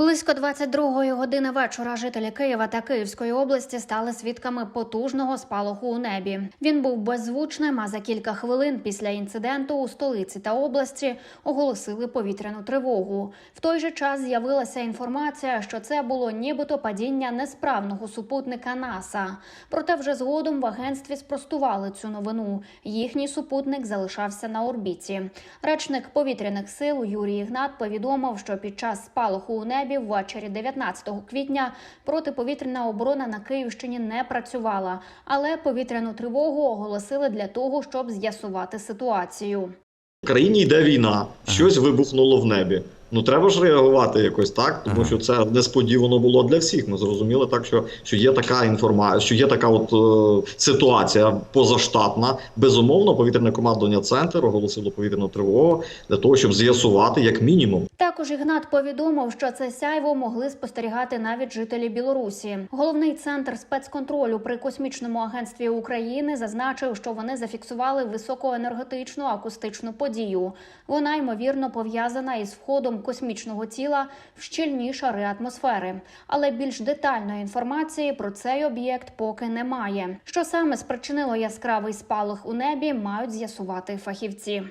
Близько 22-ї години вечора жителі Києва та Київської області стали свідками потужного спалаху у небі. Він був беззвучним. А за кілька хвилин після інциденту у столиці та області оголосили повітряну тривогу. В той же час з'явилася інформація, що це було нібито падіння несправного супутника НАСА. Проте вже згодом в агентстві спростували цю новину. Їхній супутник залишався на орбіті. Речник повітряних сил Юрій Ігнат повідомив, що під час спалаху у небі ввечері 19 квітня протиповітряна оборона на Київщині не працювала, але повітряну тривогу оголосили для того, щоб з'ясувати ситуацію. В країні йде війна, щось вибухнуло в небі. Ну треба ж реагувати якось так, тому Ага. що це несподівано було для всіх. Ми зрозуміли так, що, що є така інформація, що є така от е, ситуація позаштатна. Безумовно, повітряне командування центр оголосило повітряну тривогу для того, щоб з'ясувати як мінімум. Також Ігнат повідомив, що це сяйво могли спостерігати навіть жителі Білорусі. Головний центр спецконтролю при космічному агентстві України зазначив, що вони зафіксували високоенергетичну акустичну подію. Вона ймовірно пов'язана із входом космічного тіла в щільні шари атмосфери. Але більш детальної інформації про цей об'єкт поки немає. Що саме спричинило яскравий спалах у небі, мають з'ясувати фахівці.